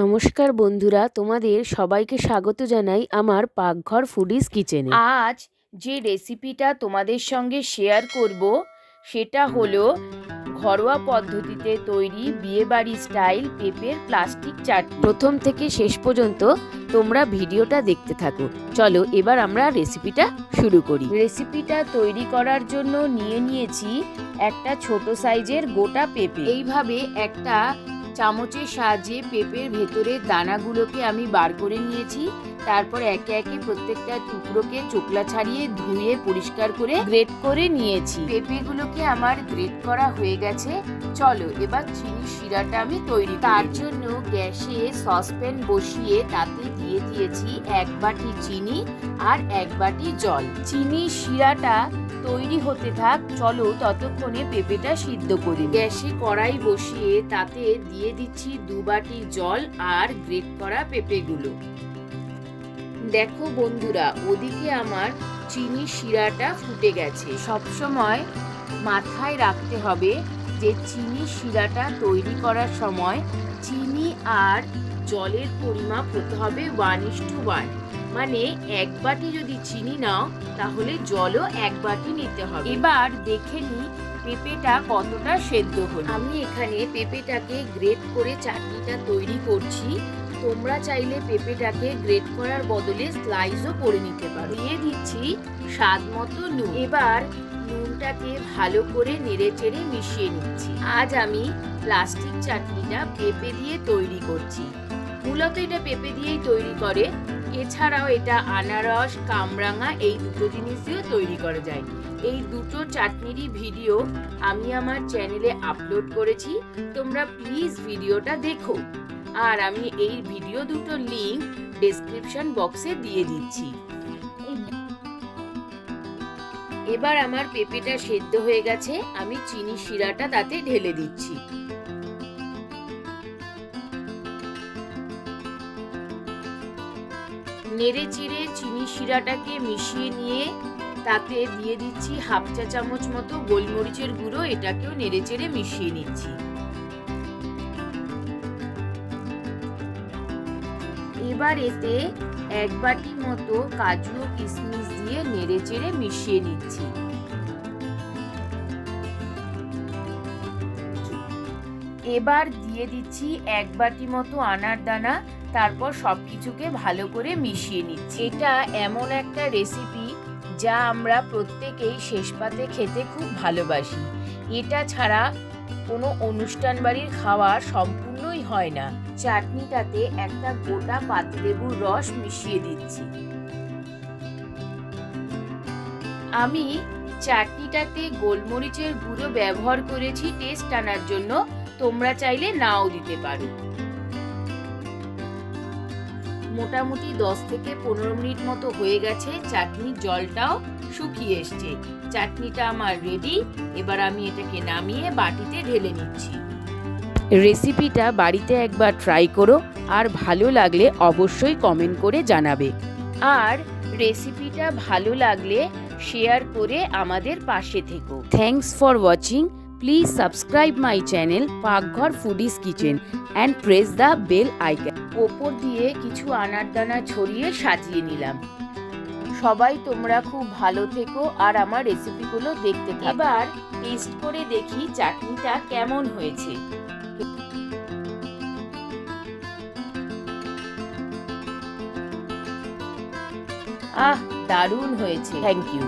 নমস্কার বন্ধুরা, তোমাদের সবাইকে স্বাগত জানাই আমার পাকঘর ফুডিজ কিচেনে আজ যে রেসিপিটা তোমাদের সঙ্গে শেয়ার করব, সেটা হলো ঘরোয়া পদ্ধতিতে তৈরি বিয়েবাড়ি স্টাইল পেঁপের প্লাস্টিক চাটনি। প্রথম থেকে শেষ পর্যন্ত তোমরা ভিডিওটা দেখতে থাকো। চলো এবার আমরা রেসিপিটা শুরু করি। রেসিপিটা তৈরি করার জন্য নিয়ে নিয়েছি একটা ছোট সাইজের গোটা পেঁপে এইভাবে একটা চামচের সাহায্যে পেঁপের ভেতরের দানাগুলোকে আমি বার করে নিয়েছি। তারপর একে একে প্রত্যেকটা টুকরোকে চোকলা ছাড়িয়ে ধুয়ে পরিষ্কার করে গ্রেট করে নিয়েছি। পেঁপেগুলোকে আমার গ্রেট করা হয়ে গেছে। চলো, এবার চিনি শিরাটা আমি তৈরি তার জন্য গ্যাসে সসপ্যান বসিয়ে তাতে দিয়ে দিয়েছি এক বাটি চিনি আর এক বাটি জল। চিনি শিরাটা তৈরি হতে থাক, চলো ততক্ষণে পেঁপেটা সিদ্ধ করি। গ্যাসে কড়াই বসিয়ে তাতে দিয়ে দিচ্ছি দু বাটি জল আর গ্রেট করা পেঁপেগুলো। দেখো বন্ধুরা, ওদিকে আমার চিনি শিরাটা ফুটে গেছে। সবসময় মাথায় রাখতে হবে যে চিনি শিরাটা তৈরি করার সময় চিনি আর জলের পরিমাপ হতে হবে ওয়ান ইস টু ওয়ান মানে এক বাটি যদি চিনি নাও, তাহলে জলও এক বাটি নিতে হবে। এবার দেখে নি পেঁপেটা কতটা সেদ্ধ হলো। আমি এখানে পেঁপেটাকে গ্রেট করে চাটনিটা তৈরি করছি। তোমরা চাইলে পেঁপেটাকে গ্রেট করার বদলে স্লাইসও করে নিতে পারো। দিয়ে দিচ্ছি স্বাদ মতো নুন। এবার নুনটাকে ভালো করে নেড়ে চেড়ে মিশিয়ে নিচ্ছি। আজ আমি প্লাস্টিক চাটনিটা পেঁপে দিয়ে তৈরি করছি। মূলত এটা পেঁপে দিয়েই তৈরি করে। এছাড়াও এটা আনারস, কামরাঙা এই দুটো জিনিস দিয়েও তৈরি করা যায়। এই দুটো চাটনিরই ভিডিও আমি আমার চ্যানেলে আপলোড করেছি। তোমরা প্লিজ ভিডিওটা দেখো। আর আমি এই ভিডিও দুটো লিংক ডেসক্রিপশন বক্সে দিয়ে দিচ্ছি। এবার আমার পেঁপেটা সেদ্ধ হয়ে গেছে। আমি চিনি শিরাটা তাতে ঢেলে দিচ্ছি। নেড়ে চিড়ে চিনি শিরাটাকে মিশিয়ে নিয়ে তাতে দিয়ে দিচ্ছি হাফ চা চামচ মতো গোলমরিচের গুঁড়ো, এটাকেও নেড়ে চেড়ে মিশিয়ে নিচ্ছি। এবার এতে এক বাটি মতো কাজু ও কিশমিশ দিয়ে নেড়ে চেড়ে মিশিয়ে নিচ্ছি। এবার দিয়ে দিচ্ছি এক বাটি মতো আনার দানা তারপর সব কিছুকে ভালো করে মিশিয়ে নিচ্ছি। এটা এমন একটা রেসিপি যা আমরা প্রত্যেকেই শেষ পাতে খেতে খুব ভালোবাসি। এটা ছাড়া কোনো অনুষ্ঠান বাড়ির খাওয়া সম্পূর্ণই হয় না। চাটনিটাতে একটা গোটা পাতিলেবুর রস মিশিয়ে দিচ্ছি। আমি চাটনিটাতে গোলমরিচের গুঁড়ো ব্যবহার করেছি টেস্ট আনার জন্য। তোমরা চাইলে নাও দিতে পারো। মোটামুটি দশ থেকে পনেরো মিনিট মতো হয়ে গেছে। চাটনির জলটাও শুকিয়ে এসছে। চাটনিটা আমার রেডি এবার আমি এটাকে নামিয়ে বাটিতে ঢেলে নিচ্ছি। রেসিপিটা বাড়িতে একবার ট্রাই করো আর ভালো লাগলে অবশ্যই কমেন্ট করে জানাবে। আর রেসিপিটা ভালো লাগলে শেয়ার করে আমাদের পাশে থেকো। Thanks for watching please subscribe my channel Pakghar Foodies Kitchen and press the bell icon ওপর দিয়ে কিছু আনার দানা ছড়িয়ে সাজিয়ে নিলাম। সবাই তোমরা খুব ভালো থেকো আর আমার রেসিপিগুলো দেখতে থাকো। এবার টেস্ট করে দেখি চাটনিটা কেমন হয়েছে। আহ, দারুণ হয়েছে। Thank you